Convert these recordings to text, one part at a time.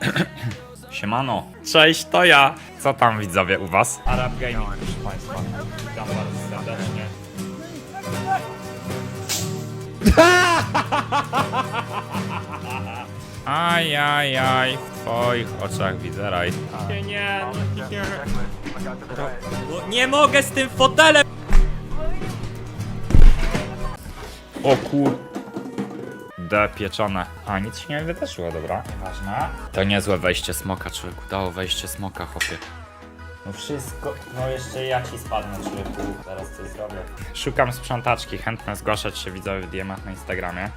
Siemano. Cześć, to ja. Co tam widzowie u was? Arab Gaming, proszę państwa. Witam bardzo serdecznie. Aj, aj, aj, w twoich oczach widzę raj. Nie, nie, nie. No, nie mogę z tym fotelem! O kur... D pieczone. A, nic się nie wydarzyło, dobra. Nieważne. To niezłe wejście smoka, człowieku. Dało wejście smoka, chłopie. No wszystko, no jeszcze ja ci spadnę, człowieku. Zaraz coś zrobię. Szukam sprzątaczki, chętne zgłaszać się widzowie w DM-ach na Instagramie.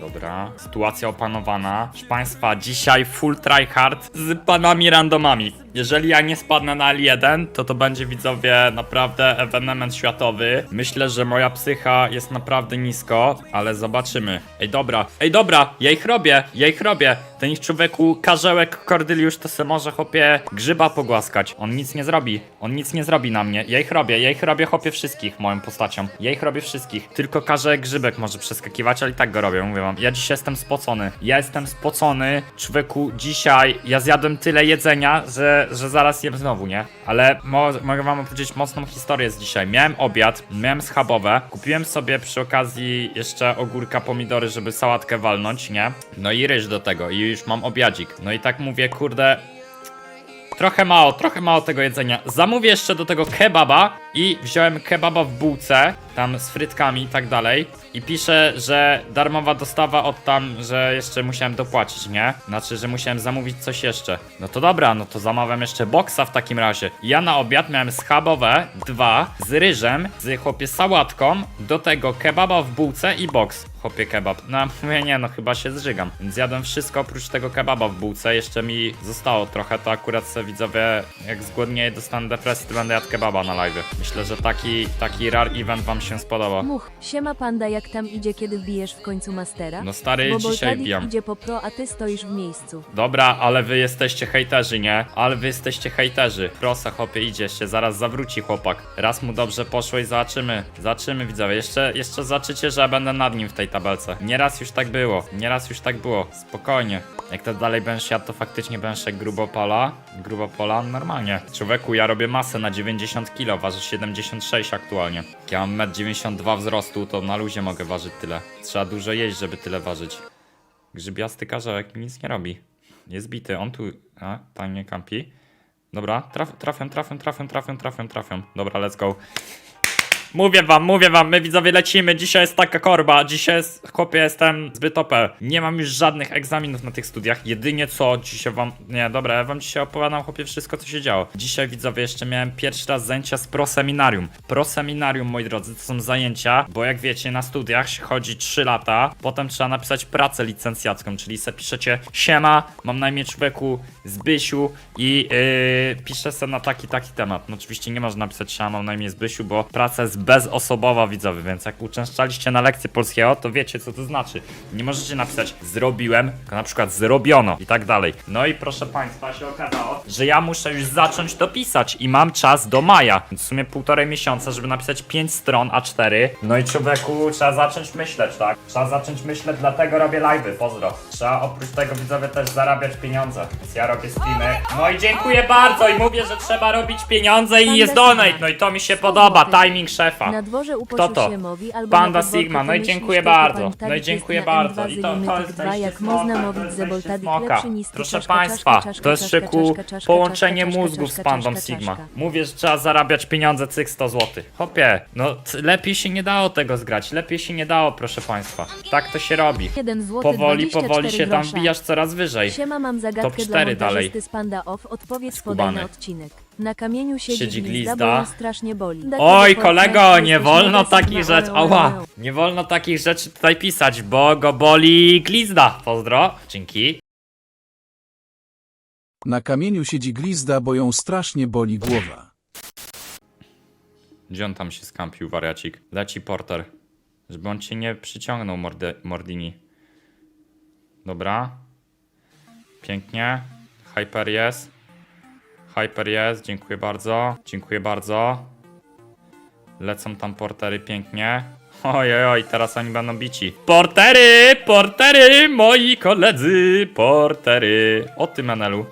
Dobra, sytuacja opanowana. Proszę Państwa, dzisiaj full tryhard z panami randomami. Jeżeli ja nie spadnę na L1, to to będzie widzowie naprawdę ewenement światowy. Myślę, że moja psycha jest naprawdę nisko, ale zobaczymy. Ej dobra, ej dobra, ja ich robię, ja ich robię. Ten ich człowieku, karzełek Kordyliusz to se może chopie grzyba pogłaskać. On nic nie zrobi, on nic nie zrobi na mnie. Ja ich robię, ja ich robię chopie wszystkich moją postacią. Ja ich robię wszystkich. Tylko karzełek grzybek może przeskakiwać, ale i tak go robię, mówię wam. Ja dzisiaj jestem spocony. Ja jestem spocony. Człowieku, dzisiaj ja zjadłem tyle jedzenia, że, że zaraz jem znowu, nie? Ale mo mogę wam opowiedzieć mocną historię z dzisiaj. Miałem obiad, miałem schabowe. Kupiłem sobie przy okazji jeszcze ogórka, pomidory, żeby sałatkę walnąć, nie? No i ryż do tego i już mam obiadzik. No i tak mówię, kurde, Trochę mało, trochę mało tego jedzenia. Zamówię jeszcze do tego kebaba i wziąłem kebaba w bułce, tam z frytkami i tak dalej. I piszę, że darmowa dostawa od tam, że jeszcze musiałem dopłacić, nie? Znaczy, że musiałem zamówić coś jeszcze. No to dobra, no to zamawiam jeszcze boksa w takim razie. Ja na obiad miałem schabowe, dwa, z ryżem, z chłopie sałatką, do tego kebaba w bułce i boks. Chłopie kebab. No mówię, nie no, chyba się zżygam. Więc jadłem wszystko oprócz tego kebaba w bułce. Jeszcze mi zostało trochę, to akurat se widzowie, jak zgłodnieję, dostanę depresji, to będę jadł kebaba na live. Myślę, że taki, taki rare event wam się spodoba. Much, siema panda jak tam idzie kiedy wbijesz w końcu mastera? No stary, Bo dzisiaj Boltadik wbijam. idzie po pro, a ty stoisz w miejscu. Dobra, ale wy jesteście hejterzy, nie? Ale wy jesteście hejterzy. Prosa, chłopie, idzie się, zaraz zawróci chłopak. Raz mu dobrze poszło i zobaczymy. Zobaczymy, widzowie. Jeszcze, jeszcze zobaczycie, że ja będę nad nim w tej tabelce. Nieraz już tak było. Nieraz już tak było. Spokojnie. Jak to dalej będziesz jadł, to faktycznie będziesz jak grubopola. Grubopola, normalnie. Człowieku, ja robię masę na 90 kg, waży 76 aktualnie. Jak ja mam 1,92 m wzrostu, to na luzie mogę ważyć tyle. Trzeba dużo jeść, żeby tyle ważyć. Grzybiasty karzełek nic nie robi. Jest bity, on tu. A, tam nie kampi. Dobra, traf, trafiam, trafiam, trafiam, trafiam, trafiam, trafiam. Dobra, let's go. Mówię wam, mówię wam, my widzowie lecimy, dzisiaj jest taka korba, dzisiaj jest, chłopie, jestem zbyt OP. Nie mam już żadnych egzaminów na tych studiach, jedynie co dzisiaj wam, nie, dobra, ja wam dzisiaj opowiadam, chłopie, wszystko co się działo. Dzisiaj, widzowie, jeszcze miałem pierwszy raz zajęcia z proseminarium. Proseminarium, moi drodzy, to są zajęcia, bo jak wiecie, na studiach się chodzi 3 lata, potem trzeba napisać pracę licencjacką, czyli se piszecie, siema, mam na imię człowieku Zbysiu i yy, piszę se na taki, taki temat. No oczywiście nie można napisać siema, mam na imię Zbysiu, bo praca jest bezosobowa, widzowie, więc jak uczęszczaliście na lekcję polskiego, to wiecie, co to znaczy. Nie możecie napisać zrobiłem, tylko na przykład zrobiono i tak dalej. No i proszę Państwa, się okazało, że ja muszę już zacząć to pisać i mam czas do maja, w sumie półtorej miesiąca, żeby napisać 5 stron A4. No i człowieku, trzeba zacząć myśleć, tak? Trzeba zacząć myśleć, dlatego robię live'y, pozdro. Trzeba oprócz tego, widzowie, też zarabiać pieniądze, więc ja robię streamy. No i dziękuję bardzo i mówię, że trzeba robić pieniądze i jest donate, no i to mi się podoba, timing szefa. Na dworze Kto to? Siemowi albo Panda Sigma, no i dziękuję bardzo. No i dziękuję bardzo. M2 I to, to jest 2, wejście jak smoka, można mówić ze smoka. Proszę Państwa, to jest szyku połączenie mózgów z pandą Sigma. Mówię, że trzeba zarabiać pieniądze, cyk 100 zł. Hopie, no lepiej się nie dało tego zgrać, lepiej się nie dało, proszę Państwa. Tak to się robi. 1 zł Powoli, 24 powoli się tam wbijasz coraz wyżej. Siema, mam Top zagadkę dla cztery dalej. z Panda Off. Odpowiedz podaj na odcinek. Na kamieniu siedzi, Siedzi glizda, glizda. bo ją strasznie boli. Oj, kolego, nie wolno takich rzeczy. Ała! Nie wolno takich rzeczy tutaj pisać, bo go boli glizda. Pozdro. Dzięki. Na kamieniu siedzi glizda, bo ją strasznie boli głowa. Gdzie on tam się skampił, wariacik? Leci porter. Żeby on cię nie przyciągnął, morde, Mordini. Dobra. Pięknie. Hyper jest. Hyper jest, dziękuję bardzo. Dziękuję bardzo. Lecą tam portery pięknie. Oj, oj, teraz oni będą bici. Portery, portery, moi koledzy, portery. O ty, Menelu.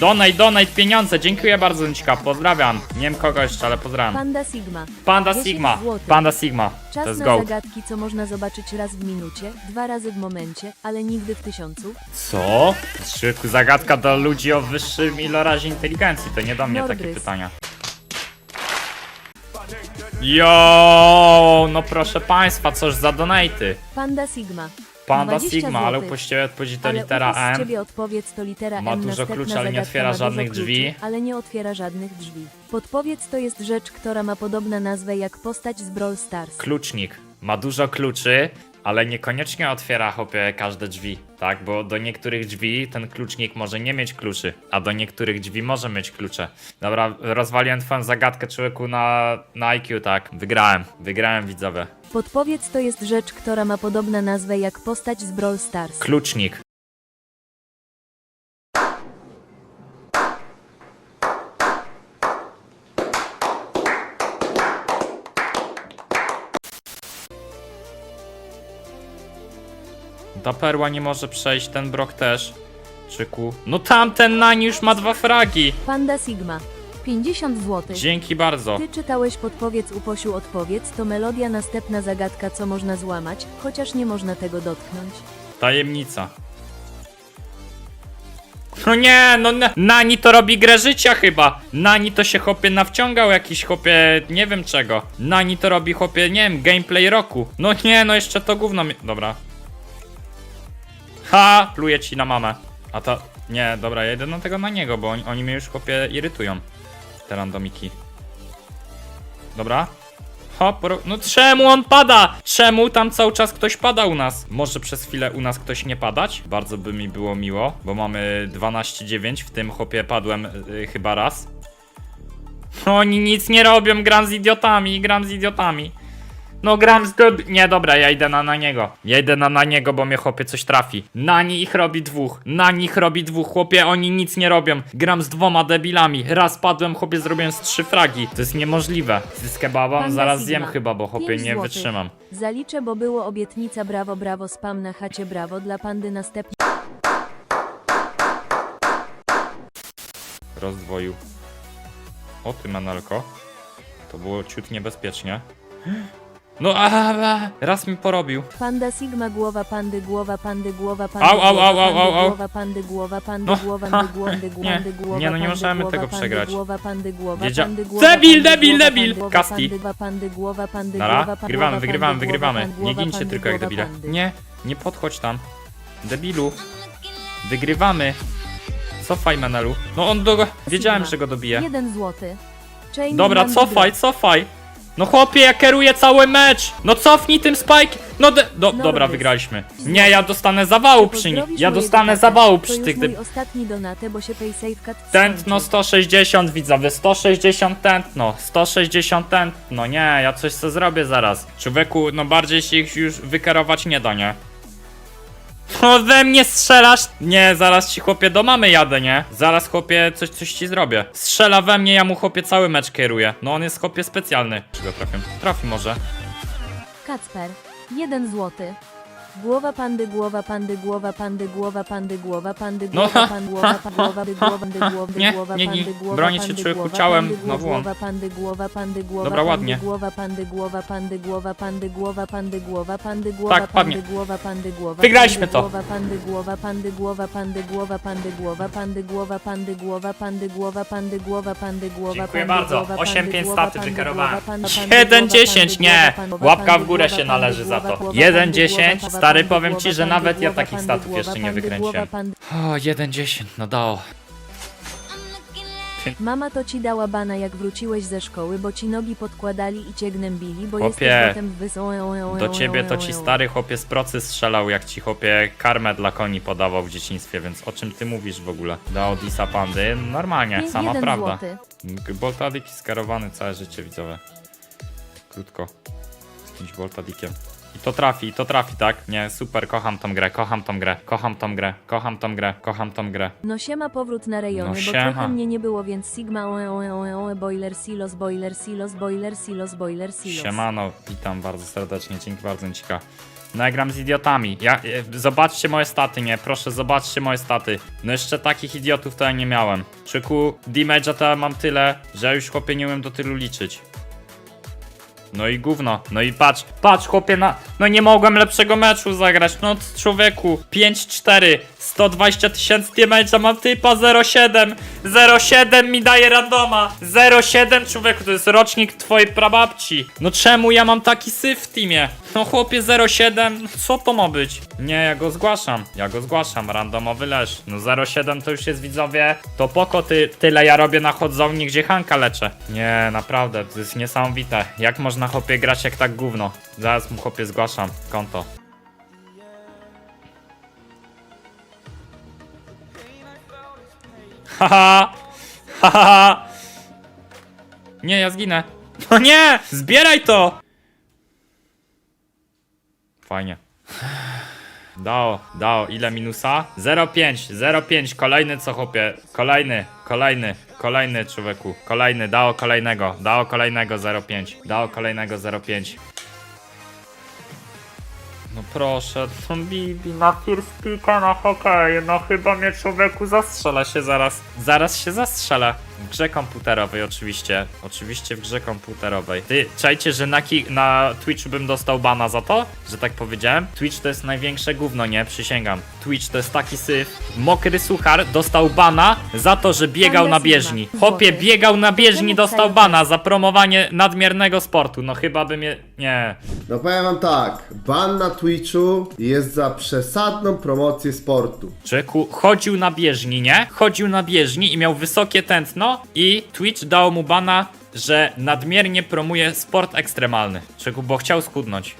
Donaj, donaj pieniądze, dziękuję bardzo, Zęcika, pozdrawiam. Nie wiem kogo jeszcze, ale pozdrawiam. Panda Sigma. Panda 10 Sigma, złotych. Panda Sigma, to Czas jest na go. zagadki, co można zobaczyć raz w minucie, dwa razy w momencie, ale nigdy w tysiącu. Co? Zagadka do ludzi o wyższym ilorazie inteligencji, to nie do mnie takie pytania. Jo, no proszę państwa, coż za donaty. Panda Sigma. Panda 20 Sigma, ale złotych. odpowiedzi to ale litera M. ciebie odpowiedz to litera Ma M. dużo Następna kluczy, ale nie zagadka otwiera ma dużo żadnych kluczy, drzwi. Ale nie otwiera żadnych drzwi. Podpowiedz to jest rzecz, która ma podobną nazwę jak postać z Brawl Stars. Klucznik. Ma dużo kluczy, ale niekoniecznie otwiera hopie każde drzwi, tak? Bo do niektórych drzwi ten klucznik może nie mieć kluczy, a do niektórych drzwi może mieć klucze. Dobra, rozwaliłem twoją zagadkę człowieku na, na IQ, tak? Wygrałem, wygrałem widzowie. Podpowiedz to jest rzecz, która ma podobną nazwę jak postać z Brawl Stars. Klucznik. Ta perła nie może przejść, ten brok też. Czyku. No tamten nani już ma dwa fragi. Panda Sigma. 50 zł. Dzięki bardzo. Ty czytałeś podpowiedz uposiu odpowiedz, to melodia następna zagadka co można złamać, chociaż nie można tego dotknąć. Tajemnica. No nie, no na, Nani to robi grę życia chyba. Nani to się chopie nawciągał jakiś chopie, nie wiem czego. Nani to robi chopie, nie wiem, gameplay roku. No nie, no jeszcze to gówno mi... Dobra. Ha, pluję ci na mamę. A to... Nie, dobra, ja jedę na tego na niego, bo oni, oni mnie już chopie irytują. Te randomiki. Dobra. Hop, no czemu on pada? Czemu tam cały czas ktoś pada u nas? Może przez chwilę u nas ktoś nie padać? Bardzo by mi było miło, bo mamy 12-9, w tym chopie padłem y, chyba raz. Oni nic nie robią, gram z idiotami, gram z idiotami. No gram z dob... Nie, dobra, ja idę na, na niego. Ja idę na, na niego, bo mnie chłopie coś trafi. Na nich robi dwóch. Na nich robi dwóch. Chłopie, oni nic nie robią. Gram z dwoma debilami. Raz padłem, chłopie, zrobiłem z trzy fragi. To jest niemożliwe. Z kebabem Panda zaraz Sigma. zjem chyba, bo chłopie Pięć nie złotych. wytrzymam. Zaliczę, bo było obietnica brawo brawo spam na chacie brawo dla pandy następnie. Rozdwoił. O ty, Manelko. To było ciut niebezpiecznie. No, a, a, raz mi porobił. Panda Sigma głowa pandy głowa pandy głowa pandy Au, au, głowa, au, au, pandy, au, au. głowa pandy głowa pandy No, głowa ha, pandy głowa pandy głowa nie, pandy głowa nie, no nie pandy możemy głowa, tego pandy przegrać. głowa pandy głowa Wiedzia- pandy głowa Debil, pandy debil, głowa, debil! pandy głowa, Kasti. pandy głowa, pandy głowa pandy Nara, głowa, wygrywamy, głowa, wygrywamy, pandy wygrywamy. głowa, Nie pandy gincie głowa, tylko jak pandy debile. głowa, Nie, nie podchodź tam. Debilu. Wygrywamy. Cofaj, Menelu. No on do... Wiedziałem, że go dobije. Jeden złoty. Chain Dobra, cofaj, cofaj. No chłopie, ja kieruję cały mecz. No cofnij tym Spike. No de... Do, No dobra, wygraliśmy. Nie, ja dostanę zawału przy. Pozdrowisz Ja dostanę zawału przy tych... mój ostatni donate, bo się Tętno skończył. 160 widzowie, 160 tętno, 160 tętno, nie, ja coś co zrobię zaraz. Człowieku, no bardziej się ich już wykarować nie da, nie? No we mnie strzelasz? Nie, zaraz ci chłopie do mamy jadę, nie? Zaraz chłopie coś, coś ci zrobię. Strzela we mnie, ja mu chłopie cały mecz kieruję. No on jest chłopie specjalny. Czy go trafię? Trafi może. Kacper. Jeden złoty. Głowa pandy, głowa pandy, głowa pandy, głowa pandy, głowa pandy, No, głowa pandy, głowa pandy, głowa pandy, głowa pandy, głowa pandy, Nie, głowa nie, pandy, nie. głowa Bronić się pandy, człowieku głowa ciałem, pandy, znowu on. Głowa pandy, głowa pandy, głowa Dobra, pandy, ładnie. Głowa pandy, głowa pandy, głowa pandy, głowa pandy, głowa pandy, głowa Tak, padnie. pandy, głowa pandy, głowa Wygraliśmy pandy, to. Głowa pandy, głowa pandy, głowa pandy, głowa pandy, głowa pandy, głowa pandy, głowa pandy, głowa pandy, głowa pandy, głowa Dziękuję pandy, bardzo. głowa 8-5 pandy, staty głowa pandy, wykarowałem. głowa pandy, pandy, 1-10, głowa nie. pandy, Łapka w pandy, górę głowa się pandy, należy za głowa to. pandy, 1-10, głowa stary, powiem ci, że nawet ja takich statów jeszcze nie wykręciłem. O, 1-10, no dało. Mama to ci dała bana jak wróciłeś ze szkoły, bo ci nogi podkładali i cię gnębili, bo Chłopie, jesteś potem wysą... Do ciebie to ci stary chłopie z procy strzelał, jak ci chłopie karmę dla koni podawał w dzieciństwie, więc o czym ty mówisz w ogóle? Da Odisa Pandy? Normalnie, Pięć- sama jeden prawda. złoty. Boltadik skarowany całe życie widzowe. Krótko. Z kimś Boltadikiem. I to trafi, i to trafi, tak? Nie, super, kocham tą grę, kocham tą grę, kocham tą grę, kocham tą grę, kocham tą grę. No siema powrót na rejony, No bo siema. trochę mnie nie było, więc Sigma oe oe oe oe boiler silos boiler silos boiler silos boiler silos. Siemano, witam bardzo serdecznie, dzięki bardzo Cika. No ja gram z idiotami. Ja, e, zobaczcie moje staty, nie? Proszę, zobaczcie moje staty. No jeszcze takich idiotów to ja nie miałem. Czyku, damage'a to ja mam tyle, że ja już chłopie nie umiem do tylu liczyć. No i gówno. No i patrz, patrz chłopie na... No nie mogłem lepszego meczu zagrać. No człowieku, 5-4, 120 tysięcy damage'a, mam typa 0,7. 0,7 mi daje randoma. 0,7 człowieku, to jest rocznik twojej prababci. No czemu ja mam taki syf w teamie? No chłopie 0,7, no co to ma być? Nie, ja go zgłaszam, ja go zgłaszam, randomowy leż. No 0,7 to już jest widzowie, to poko ty, tyle ja robię na chodzowni, gdzie Hanka leczę. Nie, naprawdę, to jest niesamowite. Jak można chłopie grać jak tak gówno? Zaraz mu chłopie zgłaszam konto. Haha! Haha! Nie, ja zginę. No nie! Zbieraj to! Fajnie. Dało, dało. Ile minusa? 0,5, 0,5. Kolejny co chłopie? Kolejny, kolejny, kolejny człowieku. Kolejny, dało kolejnego, dało kolejnego 0,5. Dało kolejnego 0,5. No proszę, to Bibi na first picka na hokeju, no chyba mnie człowieku zastrzela się zaraz. Zaraz się zastrzela. W grze komputerowej oczywiście. Oczywiście w grze komputerowej. Ty, czajcie, że na, ki- na Twitchu bym dostał bana za to? Że tak powiedziałem? Twitch to jest największe gówno, nie? Przysięgam. Twitch to jest taki syf. Mokry suchar dostał bana za to, że biegał na bieżni. Hopie, Złoty. biegał na bieżni, dostał bana za promowanie nadmiernego sportu. No chyba by mnie... Nie. No powiem wam tak, ban na Twitchu jest za przesadną promocję sportu. Czeku chodził na bieżni, nie? Chodził na bieżni i miał wysokie tętno i Twitch dał mu bana, że nadmiernie promuje sport ekstremalny. Czeku, bo chciał schudnąć.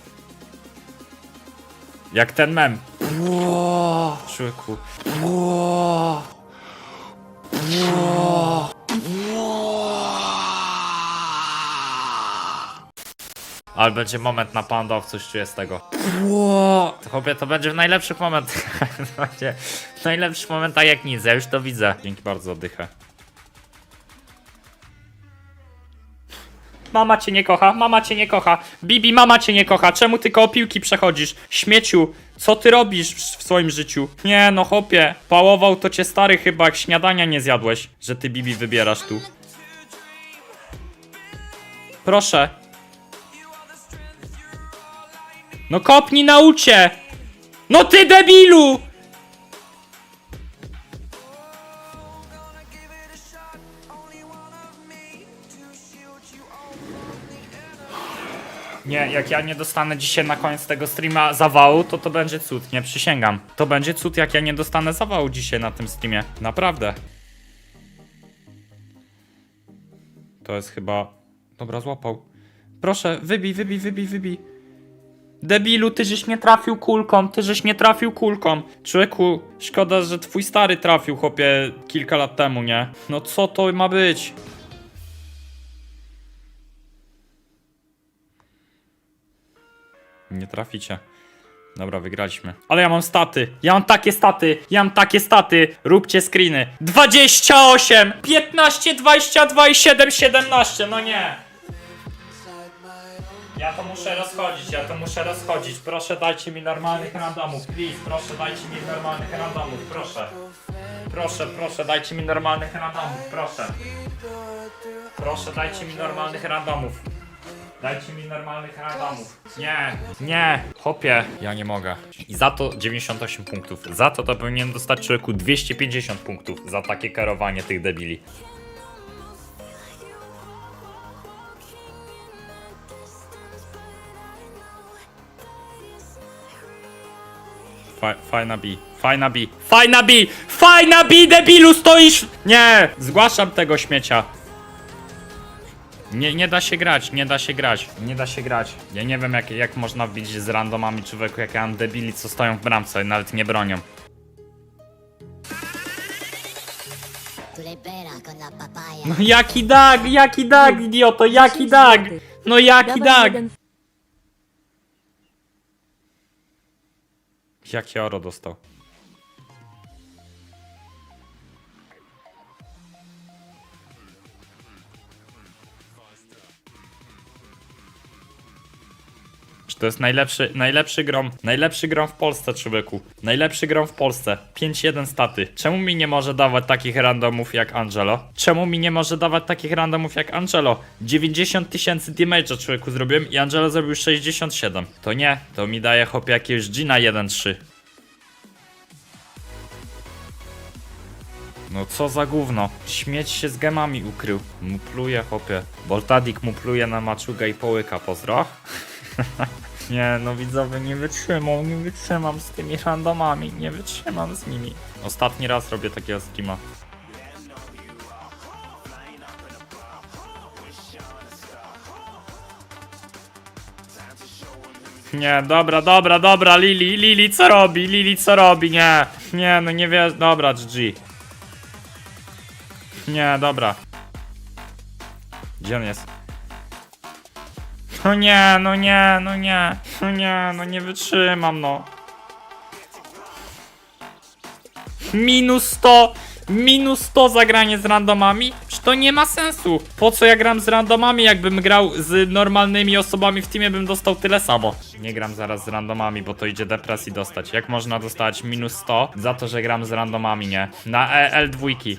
Jak ten mem. Ło, Czeku. Ło. Ło. Ale będzie moment na pandow, coś czuję z tego. Chłopie, to będzie w najlepszych momentach. To będzie w najlepszych momentach jak nic, ja już to widzę. Dzięki bardzo, oddychę. Mama cię nie kocha, mama cię nie kocha. Bibi, mama cię nie kocha. Czemu ty koło piłki przechodzisz? Śmieciu, co ty robisz w swoim życiu? Nie no, chłopie, pałował to cię stary chyba, jak śniadania nie zjadłeś, że ty Bibi wybierasz tu. Proszę. No kopnij na ucie! No ty debilu! Nie, jak ja nie dostanę dzisiaj na koniec tego streama zawału, to to będzie cud, nie przysięgam. To będzie cud, jak ja nie dostanę zawału dzisiaj na tym streamie. Naprawdę. To jest chyba... Dobra, złapał. Proszę, wybij, wybij, wybij, wybij. Debilu, ty żeś nie trafił kulką, ty żeś nie trafił kulką. Człowieku, szkoda, że twój stary trafił, chłopie, kilka lat temu, nie? No co to ma być? Nie traficie. Dobra, wygraliśmy. Ale ja mam staty. Ja mam takie staty. Ja mam takie staty. Róbcie screeny. 28, 15, 22 i 7, 17. No nie. Ja to muszę rozchodzić, ja to muszę rozchodzić. Proszę dajcie mi normalnych randomów, please. Proszę dajcie mi normalnych randomów, proszę. Proszę, proszę, dajcie mi normalnych randomów, proszę. Proszę, dajcie mi normalnych randomów. Dajcie mi normalnych randomów. Nie, nie, hopie, ja nie mogę. I za to 98 punktów. Za to to powinien dostać człowieku 250 punktów za takie karowanie tych debili. Fa fajna B, fajna B, fajna B, fajna B, debilu, stoisz! Nie, zgłaszam tego śmiecia. Nie, nie da się grać, nie da się grać, nie da się grać. Ja nie wiem jak, jak można wbić z randomami człowieku, jak ja mam debili, co stoją w bramce i nawet nie bronią. Papaya. No jaki dag, jaki dag, idioto, jaki dag! No jaki dag! Jakie oro dostał? To jest najlepszy, najlepszy grom, najlepszy grom w Polsce, człowieku. Najlepszy grom w Polsce. 5-1 staty. Czemu mi nie może dawać takich randomów jak Angelo? Czemu mi nie może dawać takich randomów jak Angelo? 90 tysięcy damage'a człowieku zrobiłem i Angelo zrobił 67. To nie, to mi daje hop jakiegoś Gina 1-3. No co za gówno. Śmieć się z gemami ukrył. Mu pluje, chopie. Boltadik mu pluje na maczuga i połyka, pozdro. nie, no widzowie, nie wytrzymam, nie wytrzymam z tymi randomami, nie wytrzymam z nimi. Ostatni raz robię takiego streama. Nie, dobra, dobra, dobra, Lili, Lili, co robi? Lili, co robi? Nie, nie, no nie wiesz, dobra, GG. Nie, dobra. Gdzie on jest? No nie, no nie, no nie, no nie, no nie wytrzymam, no. Minus 100, minus 100 zagranie z randomami? Czy to nie ma sensu? Po co ja gram z randomami, jakbym grał z normalnymi osobami w teamie, bym dostał tyle samo. Nie gram zaraz z randomami, bo to idzie depresji dostać. Jak można dostać minus 100 za to, że gram z randomami, nie? Na E L2.